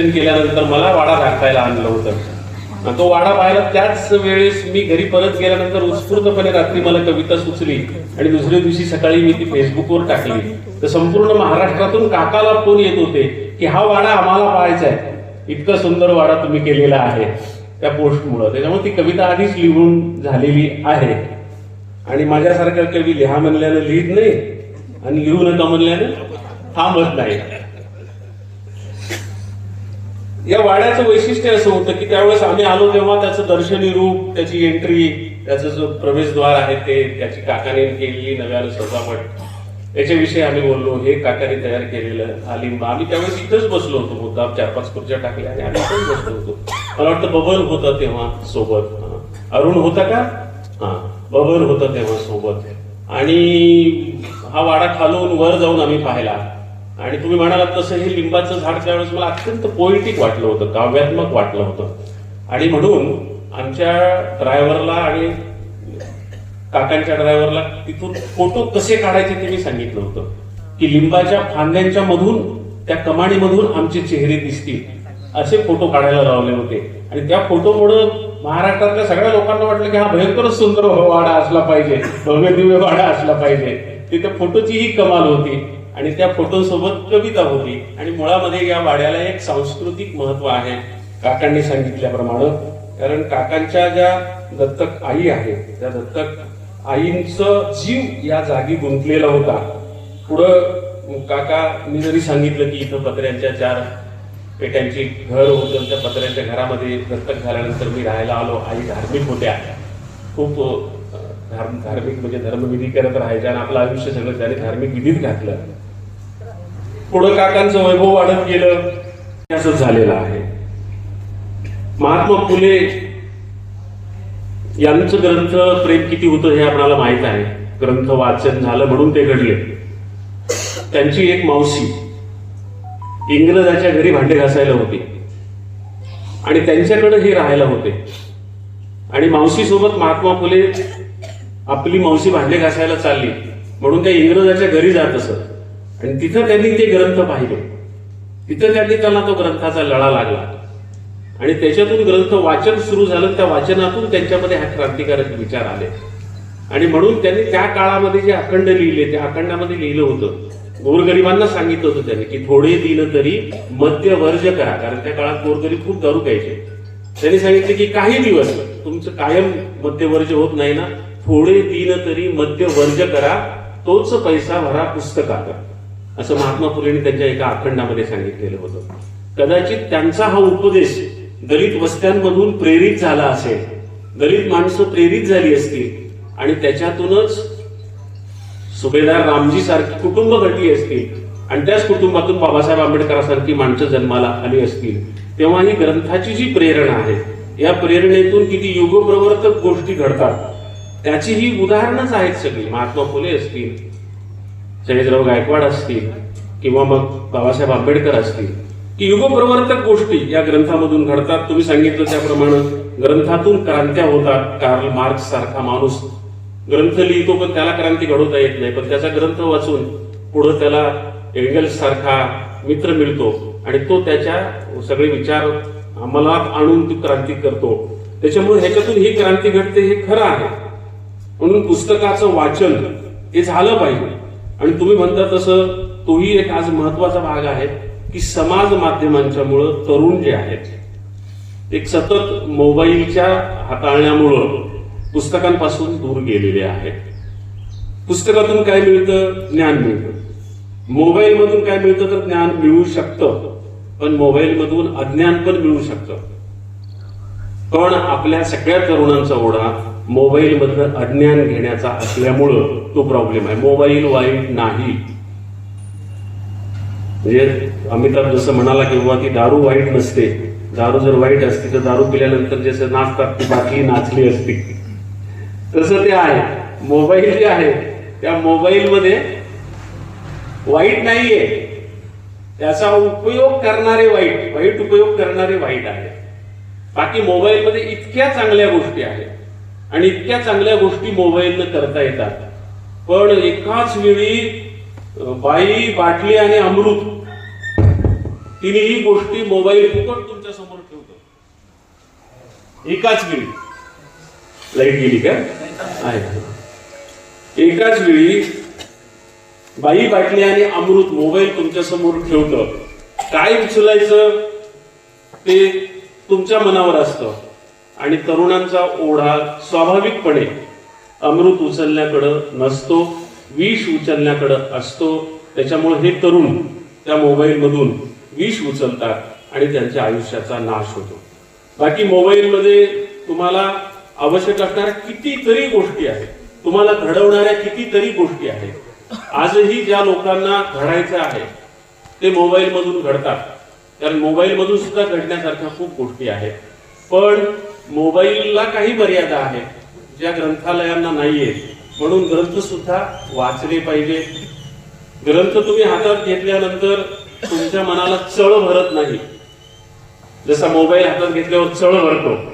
केल्यानंतर मला वाडा दाखवायला आणलं होतं. आणि तो वाडा पाहिला त्याच वेळेस मी घरी परत गेल्यानंतर उत्स्फूर्तपणे रात्री मला कविता सुचली आणि दुसऱ्या दिवशी सकाळी मी ती फेसबुकवर टाकली. तर संपूर्ण महाराष्ट्रातून काकाला फोन येत होते की हा वाडा आम्हाला पाहायचा आहे. इतका सुंदर वाडा तुम्ही केलेला आहे त्या पोस्टमुळं. त्याच्यामुळे ती कविता आधीच लिहून झालेली आहे. आणि माझ्यासारख्या कवी लिहा म्हणल्यानं लिहित नाही आणि लिहू नका म्हणल्यानं थांबत नाही. या वाड्याचं वैशिष्ट्य असं होतं की त्यावेळेस आम्ही आलो तेव्हा त्याचं दर्शनी रूप त्याची एंट्री त्याचं जो प्रवेशद्वार आहे ते त्याची काकाने केलेली नव्यानं सजावट. याच्याविषयी आम्ही बोललो हे काकाने तयार केलेलं हा आम्ही त्यावेळेस इथंच बसलो होतो मुद्दा चार पाच खुर्च्या टाकल्या आणि आम्ही इथंच बसलो होतो. मला वाटतं बबल होता तेव्हा सोबत. अरुण होता का? हा. बबल होता तेव्हा सोबत. आणि हा वाडा खालून वर जाऊन आम्ही पाहिला. आणि तुम्ही म्हणालात तसं हे लिंबाचं झाड त्यावेळेस मला अत्यंत पोएटिक वाटलं होतं काव्यात्मक वाटलं होतं. आणि म्हणून आमच्या ड्रायव्हरला आणि काकांच्या ड्रायव्हरला तिथून फोटो कसे काढायचे ते मी सांगितलं होतं. की लिंबाच्या फांद्यांच्या मधून त्या कमाणीमधून आमचे चेहरे दिसतील असे फोटो काढायला लावले होते. आणि त्या फोटोमुळं महाराष्ट्रातल्या सगळ्या लोकांना वाटलं की हा भयंकरच सुंदर वाडा असला पाहिजे भव्य दिव्य वाडा असला पाहिजे. तिथे फोटोची ही कमाल होती. आणि त्या फोटोसोबत कविता होती. आणि मुळामध्ये या वाड्याला एक सांस्कृतिक महत्त्व आहे काकांनी सांगितल्याप्रमाणे. कारण काकांच्या ज्या दत्तक आई आहेत त्या दत्तक आईंचं जीव या जागी गुंतलेला होता. पुढं काका मी जरी सांगितलं की इथं पत्र्यांच्या चार पेट्यांची घर होतं त्या पत्र्यांच्या घरामध्ये दत्तक झाल्यानंतर मी राहायला आलो आई धार्मिक होत्या. खूप धार्म धार्मिक म्हणजे धर्मविधी करत राहायच्या आणि आपलं आयुष्य सगळं त्याने धार्मिक विधीत घातलं. पुढं काकांचं वैभव वाढत गेलं. असं झालेलं आहे. महात्मा फुले यांचं ग्रंथ प्रेम किती होतं हे आपल्याला माहीत आहे. ग्रंथ वाचन झालं म्हणून ते घडले. त्यांची एक मावशी इंग्रजाच्या घरी भांडे घासायला होती. आणि त्यांच्याकडे हे राहायला होते. आणि मावशी सोबत महात्मा फुले आपली मावशी भांडे घासायला चालली. म्हणून त्या इंग्रजाच्या घरी जात असत. आणि तिथं त्यांनी ते ग्रंथ पाहिले. तिथं त्यांनी त्यांना तो ग्रंथाचा लढा लागला. आणि त्याच्यातून ग्रंथ वाचन सुरू झालं. त्या वाचनातून त्यांच्यामध्ये हा क्रांतिकारक विचार आले. आणि म्हणून त्यांनी त्या काळामध्ये जे अखंड लिहिले त्या अखंडामध्ये लिहिलं होतं. गोरगरिबांना सांगितलं होतं त्यांनी की थोडे दिन तरी मद्य वर्ज करा. कारण त्या काळात गोरगरीब खूप दारू प्यायचे. त्यांनी सांगितले की काही दिवस तुमचं कायम मध्यवर्ज होत नाही ना? थोडे दिन तरी मद्य वर्ज करा तोच पैसा भरा पुस्तकात असं महात्मा फुलेंनी त्यांच्या एका अखंडामध्ये सांगितलेलं होतं. कदाचित त्यांचा हा उपदेश दलित वस्त्यांमधून प्रेरित झाला असेल दलित माणसं प्रेरित झाली असतील आणि त्याच्यातूनच सुभेदार रामजी सारखी कुटुंब घटली असतील आणि त्याच कुटुंबातून बाबासाहेब आंबेडकरांसारखी माणसं जन्माला आली असतील तेव्हा ही ग्रंथाची जी प्रेरणा आहे या प्रेरणेतून किती युगप्रवर्तक गोष्टी घडतात. त्याची ही उदाहरणच आहेत सगळी. महात्मा फुले असतील सयाजीराव गायकवाड असतील किंवा मग बाबासाहेब आंबेडकर असतील. की युगप्रवर्तक गोष्टी या ग्रंथामधून घडतात. तुम्ही सांगितलं त्याप्रमाणे ग्रंथातून क्रांत्या होतात. कार्ल मार्क्स सारखा माणूस ग्रंथ लिहितो पण त्याला क्रांती घडवता येत नाही. पण त्याचा ग्रंथ वाचून पुढे त्याला एंगल्स सारखा मित्र मिळतो. आणि तो त्याच्या सगळे विचार अंमलात आणून ती क्रांती करतो. त्याच्यामुळे ह्याच्यातून ही क्रांती घडते हे खरं आहे. म्हणून पुस्तकाचं वाचन हे झालं पाहिजे. आणि तुम्ही म्हणता तसं तोही एक आज महत्त्वाचा भाग आहे की समाज माध्यमांच्यामुळं तरुण जे आहेत एक सतत मोबाईलच्या हाताळण्यामुळं पुस्तकांपासून दूर गेलेले आहेत. पुस्तकातून काय मिळतं? ज्ञान मिळतं. मोबाईल मधून काय मिळतं तर ज्ञान मिळू शकतं पण मोबाईल मधून अज्ञान पण मिळू शकतं. पण आपल्या सगळ्या तरुणांचा ओढा मोबाईल मधलं अज्ञान घेण्याचा असल्यामुळं तो प्रॉब्लेम आहे. मोबाईल वाईट नाही. म्हणजे अमिताभ जसं म्हणाला किंवा की दारू वाईट नसते. दारू जर वाईट असती तर दारू पिल्यानंतर जसं नाचतात ती बाटली नाचली असती. तसं ते आहे. मोबाईल जे आहे त्या मोबाईलमध्ये वाईट नाहीये. त्याचा उपयोग करणारे वाईट वाईट उपयोग करणारे वाईट आहे बाकी मोबाईलमध्ये इतक्या चांगल्या गोष्टी आहेत. आणि इतक्या चांगल्या गोष्टी मोबाईलनं करता येतात. पण एकाच वेळी बाई बाटली आणि अमृत तिन्ही गोष्टी मोबाईल फुकट तुमच्यासमोर ठेवतो. एकाच वेळी. लाइट गेली का? आहे. एकाच वेळी बाई बाटली आणि अमृत मोबाईल तुमच्यासमोर ठेवतं. काय उचलायचं? ते तुमच्या मनावर असतं. आणि तरुणांचा ओढा स्वाभाविकपणे अमृत उचलण्याकडं नसतो विष उचलण्याकडं असतो. त्याच्यामुळे हे तरुण त्या मोबाईल मधून विष उचलतात आणि त्यांच्या आयुष्याचा नाश होतो. बाकी मोबाईलमध्ये तुम्हाला आवश्यक असणाऱ्या कितीतरी गोष्टी आहेत. तुम्हाला घडवणाऱ्या कितीतरी गोष्टी आहेत. आजही ज्या लोकांना घडायचं आहे ते मोबाईल मधून घडतात. कारण मोबाईल मधून सुद्धा घडण्यासारख्या खूप गोष्टी आहेत. पण मोबाईलला काही मर्यादा आहेत ज्या ग्रंथालयांना नाहीयेत म्हणून ग्रंथ सुद्धा वाचले पाहिजे. ग्रंथ तुम्ही हातात घेतल्यानंतर तुमच्या मनाला चळ भरत नाही. जसा मोबाईल हातात घेतल्यावर चळ भरतो.